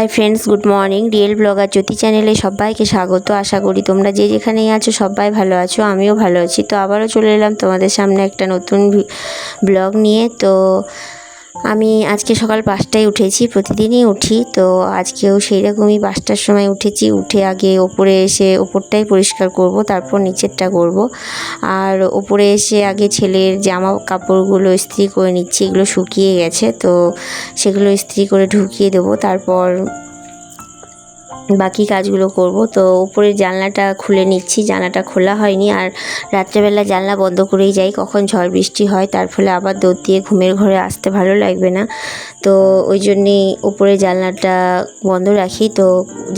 Hi friends, good morning. Real blogger Jyoti চ্যানেলে সবাইকে স্বাগত। আশা করি তোমরা যে যেখানেই আছো সবাই ভালো আছো, আমিও ভালো আছি। তো আবারও চলে এলাম তোমাদের সামনে একটা নতুন ব্লগ নিয়ে। তো আমি আজকে সকাল পাঁচটায় উঠেছি, প্রতিদিনই উঠি, তো আজকেও সেই রকমই পাঁচটার সময় উঠেছি, উঠে আগে ওপরে এসে ওপরটাই পরিষ্কার করব, তারপর নিচেরটা করব। আর ওপরে এসে আগে ছেলের জামা কাপড়গুলো ইস্ত্রি করে নিচ্ছি, এগুলো শুকিয়ে গেছে, তো সেগুলো ইস্ত্রি করে ঢুকিয়ে দেবো, তারপর বাকি কাজগুলো করব। তো উপরের জানলাটা খুলে নিচ্ছি, জানলাটা খোলা হয়নি। আর রাত্রেবেলা জানলা বন্ধ করেই যাই, কখন ঝড় বৃষ্টি হয়, তার ফলে আবার দৌড় দিয়ে ঘুমের ঘরে আসতে ভালো লাগবে না। তো ওই জন্যেই উপরে জানলাটা বন্ধ রাখি, তো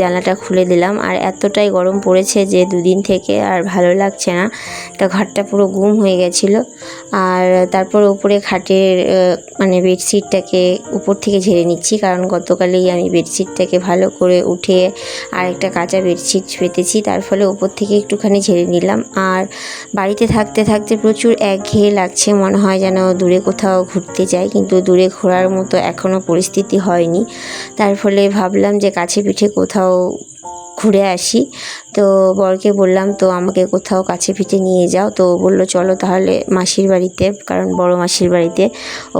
জানলাটা খুলে দিলাম। আর এতটাই গরম পড়েছে যে দুদিন থেকে আর ভালো লাগছে না। তো ঘরটা পুরো গুম হয়ে গেছিল। আর তারপর উপরে খাটের মানে বেডশিটটাকে উপর থেকে ঝেড়ে নিচ্ছি, কারণ গতকালেই আমি বেডশিটটাকে ভালো করে উঠে আর একটা কাঁচা বেডশিট পেতেছি, তার ফলে ওপর থেকে একটুখানি ঝেড়ে নিলাম। আর বাড়িতে থাকতে থাকতে প্রচুর একঘেয়ে লাগছে, মনে হয় যেন দূরে কোথাও ঘুরতে যাই, কিন্তু দূরে ঘোরার মতো এখনও পরিস্থিতি হয়নি। তার ফলে ভাবলাম যে কাছে পিঠে কোথাও ঘুরে আসি। তো বরকে বললাম, তো আমাকে কোথাও কাছে পিঠে নিয়ে যাও। তো বলল, চলো তাহলে মাসির বাড়িতে, কারণ বড় মাসির বাড়িতে। ও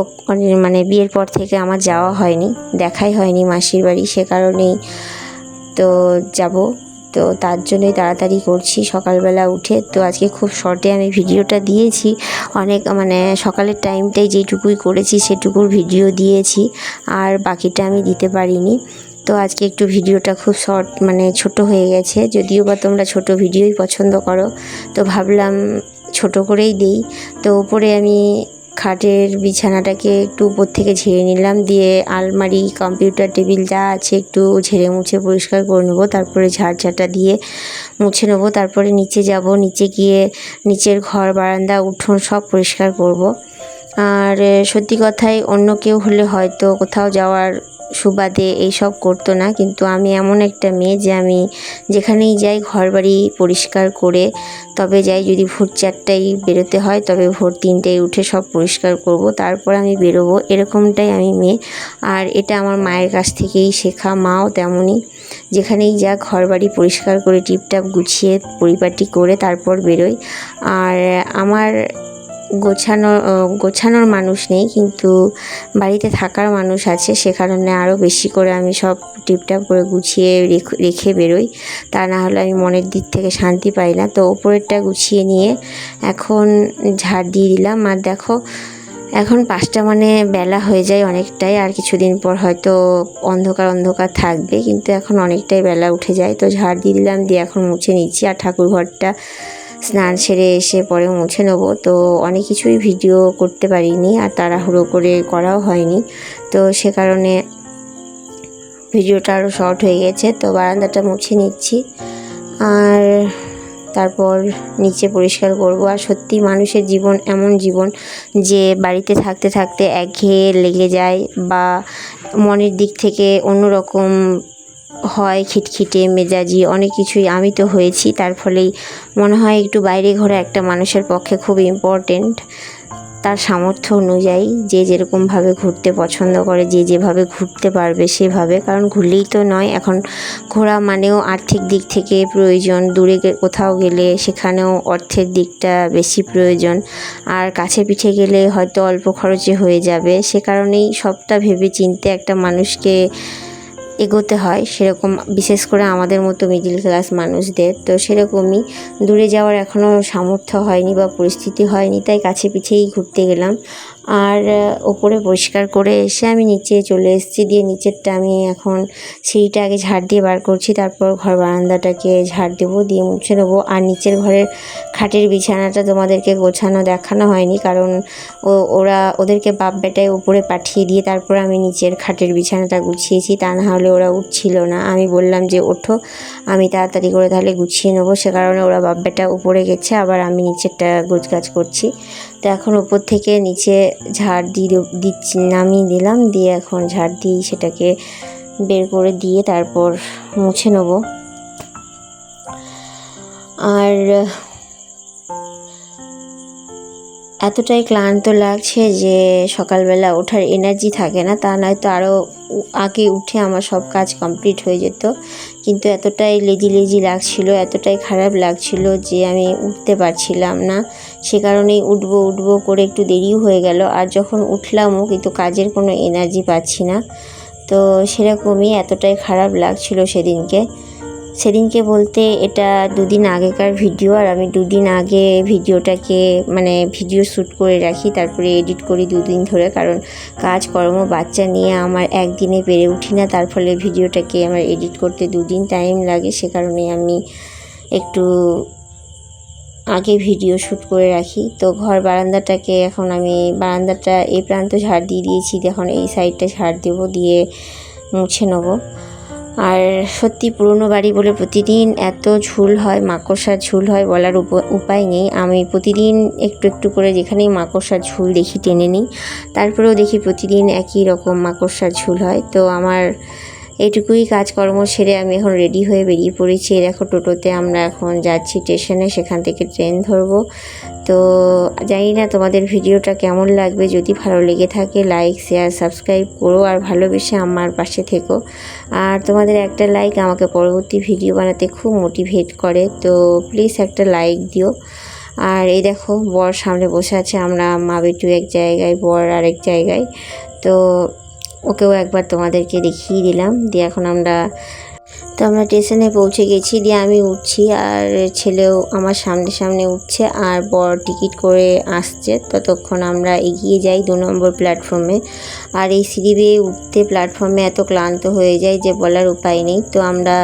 মানে বিয়ের পর থেকে আমার যাওয়া হয়নি, দেখাই হয়নি মাসির বাড়ি, সে কারণেই তো যাব। তো তার জন্যই তাড়াতাড়ি করছি। সকালবেলা উঠে তো আজকে খুব শর্টে আমি ভিডিওটা দিয়েছি। অনেক মানে সকালের টাইমটাই যেটুকুই করেছি সেটুকুর ভিডিও দিয়েছি। আর বাকিটা আমি দিতে পারিনি। তো আজকে একটু ভিডিওটা খুব শর্ট মানে ছোট হয়ে গেছে। যদিও বা তোমরা ছোট ভিডিওই পছন্দ করো। তো ভাবলাম ছোট করেই দিই। তো উপরে আমি খাটের বিছানাটাকে একটু উপর থেকে ঝেড়ে নিলাম, দিয়ে আলমারি, কম্পিউটার, টেবিল যা আছে একটু ঝেড়ে মুছে পরিষ্কার করে নেব, তারপরে ঝাড়ঝাটা দিয়ে মুছে নেব, তারপরে নিচে যাব, নিচে গিয়ে নিচের ঘর, বারান্দা, উঠোন সব পরিষ্কার করব। আর সত্যি কথাই অন্য কেউ হলে হয়তো কোথাও যাওয়ার সুবাদে এইসব করতো না, কিন্তু আমি এমন একটা মেয়ে যে আমি যেখানেই যাই ঘর বাড়ি পরিষ্কার করে, তবে যাই যদি ভোর চারটায় বেরোতে হয়, তবে ভোর তিনটায় উঠে সব পরিষ্কার করব, তারপর আমি বেরোবো, এরকমটাই আমি মেয়ে। আর এটা আমার মায়ের কাছ থেকেই শেখা, মাও তেমনই। যেখানেই যা ঘর বাড়ি পরিষ্কার করে টিপটাপ গুছিয়ে পরিপাটি করে তারপর বেরোই। আর আমার গোছানো গোছানোর মানুষ নেই, কিন্তু বাড়িতে থাকার মানুষ আছে, সে কারণে আরও বেশি করে আমি সব টিপটাপ করে গুছিয়ে রেখ- বেরোই। তা না হলে আমি মনের দিক থেকে শান্তি পাই না। তো ওপরেরটা গুছিয়ে নিয়ে এখন ঝাড় দিয়ে দিলাম। আর দেখো, এখন পাঁচটা মানে বেলা হয়ে যায় অনেকটাই, আর কিছুদিন পর হয়তো অন্ধকার অন্ধকার থাকবে, কিন্তু এখন অনেকটাই বেলা উঠে যায়। তো ঝাড় দিয়ে দিলাম, দিয়ে এখন মুছে নিচ্ছি। আর ঠাকুর ঘরটা স্নান সেরে এসে পরে মুছে নেব। তো অনেক কিছুই ভিডিও করতে পারিনি আর তাড়াহুড়ো করে করাও হয়নি। তো সে কারণে ভিডিওটা আরও শর্ট হয়ে গেছে। তো বারান্দাটা মুছে নিচ্ছি। আর তারপর নিচে পরিষ্কার করব। আর সত্যি মানুষের জীবন এমন জীবন যে বাড়িতে থাকতে থাকতে একঘেয়ে লেগে যায় বা মনের দিক থেকে অন্যরকম হয়, খিটখিটে, মেজাজি, অনেক কিছুই আমি তো হয়েছি। তার ফলেই মনে হয় একটু বাইরে ঘোরা একটা মানুষের পক্ষে খুব ইম্পর্টেন্ট তার সামর্থ্য অনুযায়ী যে যেরকমভাবে ঘুরতে পছন্দ করে, যে যেভাবে ঘুরতে পারবে সেভাবে। কারণ ঘুরলেই তো নয়, এখন ঘোরা মানেও আর্থিক দিক থেকে প্রয়োজন। দূরে কোথাও গেলে সেখানেও অর্থের দিকটা বেশি প্রয়োজন। আর কাছে পিঠে গেলে হয়তো অল্প খরচে হয়ে যাবে। সে কারণেই সবটা ভেবে চিনতে একটা মানুষকে এগোতে হয়, সেরকম বিশেষ করে আমাদের মতো মিডিল ক্লাস মানুষদের। তো সেরকমই দূরে যাওয়ার এখনও সামর্থ্য হয়নি বা পরিস্থিতি হয়নি, তাই কাছে পিছিয়েই ঘুরতে গেলাম। আর ওপরে পরিষ্কার করে এসে আমি নিচে চলে এসেছি। দিয়ে নিচেরটা আমি এখন সিঁড়িটা আগে ঝাড় দিয়ে বার করছি। তারপর ঘর বারান্দাটাকে ঝাড় দেবো, দিয়ে মুছে নেব। আর নিচের ঘরের খাটের বিছানাটা তোমাদেরকে গোছানো, দেখানো হয়নি। কারণ ও, ওরা ওদেরকে বাপ বেটায় উপরে পাঠিয়ে দিয়ে তারপর আমি নিচের খাটের বিছানাটা গুছিয়েছি। তা না হলে ওরা উঠছিল না। আমি বললাম যে, ওঠো, আমি তাড়াতাড়ি করে তাহলে গুছিয়ে নেব। সে কারণে ওরা বাপ বেটা উপরে গেছে। আবার আমি নিচেরটা গোছগাছ করছি। তো এখন উপর থেকে নিচে ঝাড় দিয়ে দিচ্ছি, নামিয়ে দিলাম, দিয়ে এখন ঝাড় দিয়ে সেটাকে বের করে দিয়ে তারপর মুছে নেব। আর, এতটাই ক্লান্ত লাগছে যে সকালবেলা ওঠার এনার্জি থাকে না, তা নয়তো আরও আগে উঠে আমার সব কাজ কমপ্লিট হয়ে যেত। কিন্তু এতটাই লেজি লেজি লাগছিল, এতটাই খারাপ লাগছিল যে আমি উঠতে পারছিলাম না। সে কারণেই উঠবো উঠবো করে একটু দেরিও হয়ে গেল। আর যখন উঠলামও কিন্তু কাজের কোনো এনার্জি পাচ্ছি না। তো সেরকমই এতটাই খারাপ লাগছিল সেদিনকে। সেদিনকে বলতে এটা দুদিন আগেকার ভিডিও আর আমি দুদিন আগে ভিডিওটাকে মানে ভিডিও শ্যুট করে রাখি, তারপরে এডিট করি দুদিন ধরে। কারণ কাজকর্ম বাচ্চা নিয়ে আমার একদিনে পেরে উঠি না, তার ফলে ভিডিওটাকে আমার এডিট করতে দুদিন টাইম লাগে। সে কারণে আমি একটু আগে ভিডিও শ্যুট করে রাখি। তো ঘর বারান্দাটাকে এখন আমি, বারান্দাটা এই প্রান্ত ঝাড় দিয়ে দিয়েছি এখন এই সাইডটা ঝাড় দেবো, দিয়ে মুছে নেব। আর সত্যি পুরনো বাড়ি বলে প্রতিদিন এত ঝুল হয়, মাকড়সার ঝুল হয় বলার উপ- উপায় নেই। আমি প্রতিদিন একটু একটু করে যেখানেই মাকড়সার ঝুল দেখি টেনে নিই, তারপরেও দেখি প্রতিদিন একই রকম মাকড়সার ঝুল হয়। তো আমার এইটুকুই কাজকর্ম সেরে আমি এখন রেডি হয়ে বেরিয়ে পড়েছি। দেখো, টোটোতে আমরা এখন যাচ্ছি স্টেশনে সেখান থেকে ট্রেন ধরবো। তো জানি না তোমাদের ভিডিওটা কেমন লাগবে। যদি ভালো লেগে থাকে লাইক শেয়ার সাবস্ক্রাইব করো আর ভালোবেসে আমার পাশে থেকো। আর তোমাদের একটা লাইক আমাকে পরবর্তী ভিডিও বানাতে খুব মোটিভেট করে। তো প্লিজ একটা লাইক দিও। আর এই দেখো, বর সামনে বসে আছে। আমরা মা বেটু এক জায়গায়, বর আরেক জায়গায়। তো ওকেও একবার তোমাদেরকে দেখিয়ে দিলাম। দিয়ে এখন আমরা তো আমরা স্টেশনে পৌঁছে গেছি। দিয়ে আমি উঠছি আর ছেলেও আমার সামনে সামনে উঠছে আর বড় টিকিট করে আসছে। ততক্ষণ আমরা এগিয়ে যাই দু নম্বর প্ল্যাটফর্মে। আর এই সিঁড়ি বেয়ে উঠতে প্ল্যাটফর্মে এত ক্লান্ত হয়ে যায় যে বলার উপায় নেই। তো আমরা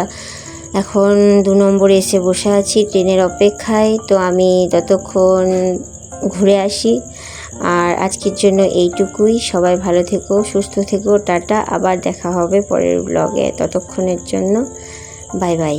এখন দু নম্বরে এসে বসে আছি ট্রেনের অপেক্ষায়। তো আমি ততক্ষণ ঘুরে আসি। আর আজকের জন্য এইটুকুই। সবাই ভালো থেকো, সুস্থ থেকো। টাটা, আবার দেখা হবে পরের ব্লগে ততক্ষণের জন্য বাই বাই